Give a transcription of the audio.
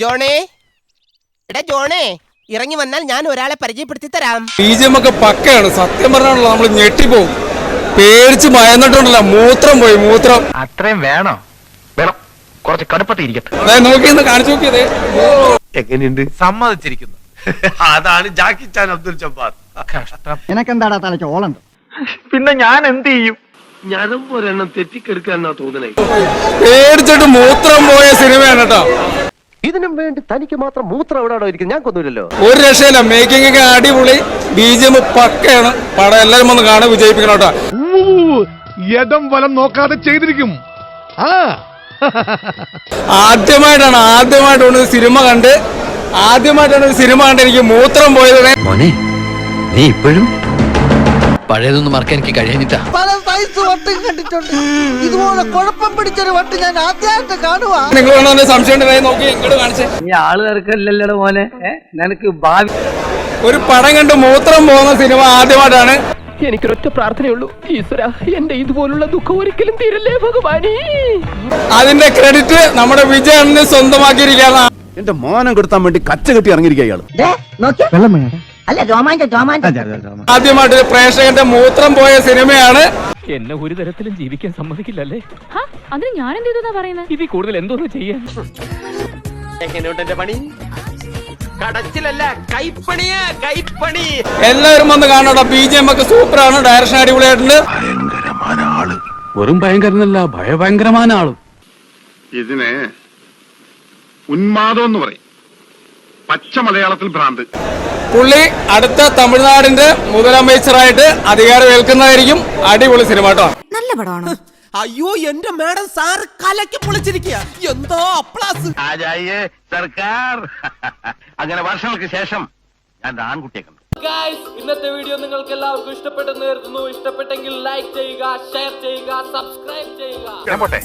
ജോണേ. എടാ ജോണേ ഇറങ്ങി വന്നാൽ ഞാൻ ഒരാളെ പരിചയപ്പെടുത്തി തരാം. ബീജം ഒക്കെ പക്കയാണ്. സത്യം പറഞ്ഞാണല്ലോ നമ്മൾ ഞെട്ടിപ്പോവും പേടിച്ച് മയന്നിട്ടുണ്ടല്ലോ മൂത്രം പോയി മൂത്രം. അത്രയും വേണോ. വേണം. കുറച്ച് കടുപ്പത്തിൽ ഇരിക്കട്ടെ. ദേ നോക്കി കാണിച്ചു നോക്കിയതേ എങ്ങനെയുണ്ട്? സമ്മതിച്ചിരിക്കുന്നു. അതാണ് ജാക്കി ചാൻ അബ്ദുൽ ജബ്ബാർ. കഷ്ടം നിനക്കെന്താടാ തലയ്ക്ക് ഓളുണ്ട്? പിന്നെ ഞാൻ എന്ത് ചെയ്യും? ഞാനും ഒരെണ്ണം തെറ്റിക്കെടുക്കാന്നാ തോന്നണേ. പേടിച്ചിട്ട് മൂത്രം പോയ സിനിമയാണ് കേട്ടോ. ഇതിനും വേണ്ടി തനിക്ക് മാത്രം മൂത്രം എവിടെയാണോ ഇരിക്കുന്നത്? ഞാൻ കൊന്നുമില്ലല്ലോ ഒരു രക്ഷയില്ല. മേക്കിംഗ് ഒക്കെ അടിപൊളി. ബീജം പക്കയാണ്. പടം എല്ലാരും ഒന്ന് കാണാൻ വിജയിപ്പിക്കണം കേട്ടോ. വലം നോക്കാതെ ചെയ്തിരിക്കും. ആ. ആദ്യമായിട്ടാണ് ആദ്യമായിട്ടാണ് ഒരു സിനിമ കണ്ട് ആദ്യമായിട്ടാണ് ഒരു സിനിമ കണ്ട് എനിക്ക് മൂത്രം പോയത് മോനെ നീ ഇപ്പോഴും പഴയതൊന്നും മറക്കാൻ എനിക്ക് കഴിയാഞ്ഞിട്ടാ. പല സൈസ് വട്ടും കണ്ടിട്ടുണ്ട്. ഇതുപോലെ കുഴപ്പം പിടിച്ചൊരു വട്ട് ഞാൻ ആദ്യമായിട്ട് കാണുവാ. നിങ്ങൾ എന്നെ സംശയം ഉണ്ടെങ്കിൽ നോക്കി ഇങ്ങോട്ട് കാണിച്ചേ. ഈ ആൾ തിരക്കല്ലല്ലോ മോനെ? നിനക്ക് ഭാവി ഒരു പടം കണ്ട് മൂത്രം പോകുന്ന സിനിമ ആദ്യമായിട്ടാണ്. എനിക്കൊരൊറ്റ പ്രാർത്ഥനയുള്ളൂ. ഈശ്വര എന്റെ ഇതുപോലുള്ള ദുഃഖം ഒരിക്കലും തീരല്ലേ ഭഗവാനി? അതിന്റെ ക്രെഡിറ്റ് നമ്മുടെ വിജയണ്ണന് സ്വന്തമാക്കിയിരിക്കുകയാണ്. എന്റെ മോനം കെടുത്താൻ വേണ്ടി കച്ച കെട്ടി ഇറങ്ങിയിരിക്കുക ഇയാൾ. വെള്ളം വേണം. അല്ല രോമാഞ്ചം രോമാഞ്ചം. ആദ്യമായിട്ട് പ്രേക്ഷകന്റെ മൂത്രം പോയ സിനിമയാണ്. എന്നെ ഒരു തരത്തിലും ജീവിക്കാൻ സമ്മതിക്കില്ലല്ലേ? അതിന് ഞാൻ എന്ത് ചെയ്തെന്നാ പറയുന്നത് ഇതിൽ കൂടുതൽ എന്തോന്ന് ചെയ്യാൻ? പണി കടച്ചിലല്ല കൈപ്പണിയാ കൈപ്പണി. എല്ലാവരും വന്ന് കാണണം ബി ജി എം ഒക്കെ സൂപ്പറാണ്. ഡയറക്ഷൻ അടിപൊളിയായിട്ടുണ്ട്. വെറും ഭയങ്കരനല്ല ഭയഭയങ്കരമായ ആളും. ഇതിന് ഉന്മാദം എന്ന് പറയും. പച്ച മലയാളത്തിൽ ഭ്രാന്ത്. പുള്ളി അടുത്ത തമിഴ്നാടിന്റെ മുതലമേച്ചറായിട്ട് അധികാരം ഏൽക്കുന്നതായിരിക്കും അടിപൊളി സിനിമ കേട്ടോ. നല്ല പടമാണ്. അയ്യോ എന്റെ മാഡം സാറ് കലക്കി പൊളിച്ചിരിക്കുക എന്തോ അപ്ലാസ്. സർക്കാർ. അങ്ങനെ വർഷങ്ങൾക്ക് ശേഷം ഞാൻ ആൺകുട്ടിയെ കണ്ടു. ഇന്നത്തെ വീഡിയോ നിങ്ങൾക്ക് എല്ലാവർക്കും ഇഷ്ടപ്പെട്ടെന്ന് കരുതുന്നു. ഇഷ്ടപ്പെട്ടെങ്കിൽ ലൈക്ക് ചെയ്യുക ഷെയർ ചെയ്യുക സബ്സ്ക്രൈബ് ചെയ്യുക. ഞാൻ പോട്ടെ.